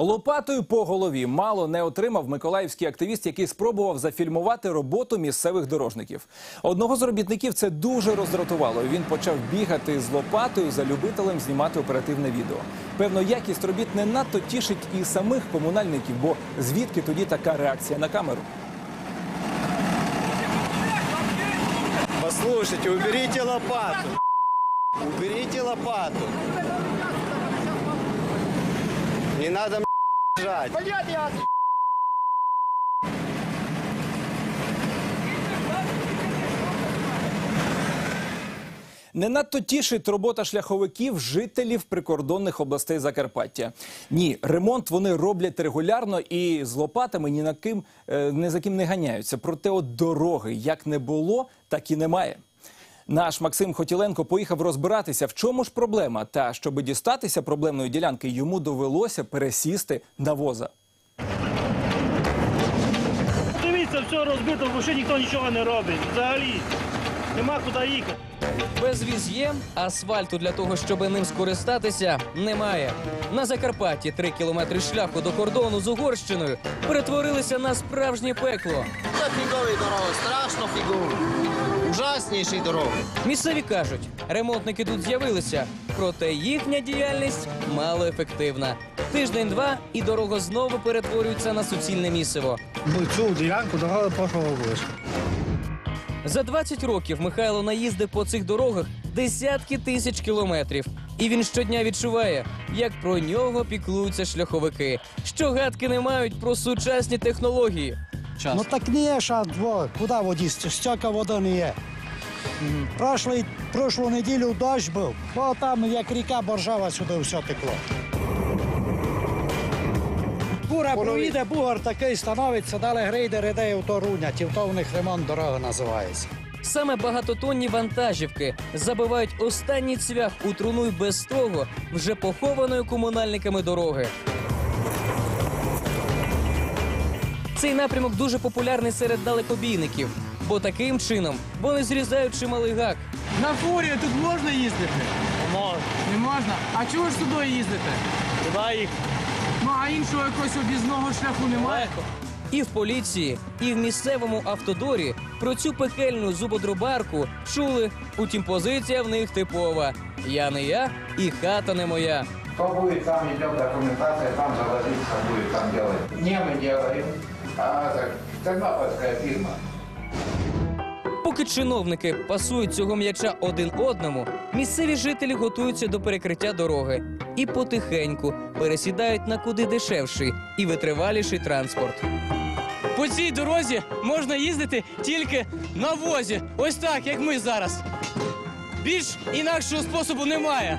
Лопатою по голові мало не отримав миколаївський активіст, який спробував зафільмувати роботу місцевих дорожників. Одного з робітників це дуже роздратувало. Він почав бігати з лопатою за любителем знімати оперативне відео. Певно, якість робіт не надто тішить і самих комунальників, бо звідки тоді така реакція на камеру? Послушайте, уберите лопату. Уберите лопату. Не надо жать. Не надто тішить робота шляховиків жителів прикордонних областей Закарпаття. Ні, ремонт вони роблять регулярно і з лопатами ні на ким е, не за ким не ганяються. Проте от дороги як не було, так і немає. Наш Максим Хотіленко поїхав розбиратися, в чому ж проблема. Та щоб дістатися проблемної ділянки, йому довелося пересісти на воза. Дивіться, все розбито, бо ще ніхто нічого не робить. Взагалі нема куди їхати. Безвіз є, асфальту для того, щоб ним скористатися, немає. На Закарпатті три кілометри шляху до кордону з Угорщиною перетворилися на справжнє пекло. Це фіговий дорога, страшно фіговий. Ужасніший дорога. Місцеві кажуть, ремонтники тут з'явилися, проте їхня діяльність малоефективна. Тиждень-два і дорога знову перетворюється на суцільне місиво. Ну, цю ділянку давали прошлого обличчя. За 20 років Михайло наїздив по цих дорогах десятки тисяч кілометрів. І він щодня відчуває, як про нього піклуються шляховики, що гадки не мають про сучасні технології. Ну так не є а во, куди воді, стільки води не є. Прошлий, прошлу неділю дощ був, бо там як ріка боржава сюди все текло. Бура проїде, бугор такий становиться, далі грейдер іде і то рунять, і в то в них ремонт дороги називається. Саме багатотонні вантажівки забивають останній цвях у труну й без того вже похованої комунальниками дороги. Цей напрямок дуже популярний серед далекобійників, бо таким чином вони зрізають чималий гак. На фурі тут можна їздити? Можна. Не можна. А чого ж сюди їздите? Куди їхати? Ну а іншого якогось об'їзного шляху немає. Легко. І в поліції, і в місцевому автодорі про цю пекельну зубодробарку чули. Утім, позиція в них типова: я не я і хата не моя. Кто будет, там идет документация, там заводиться будет, там делать. Не мы делаем, а так, фирма. Поки чиновники пасують цього м'яча один одному, місцеві жителі готуються до перекриття дороги і потихеньку пересідають на куди дешевший і витриваліший транспорт. По цій дорозі можна їздити тільки на возі. Ось так, як ми зараз. Більш інакшого способу немає.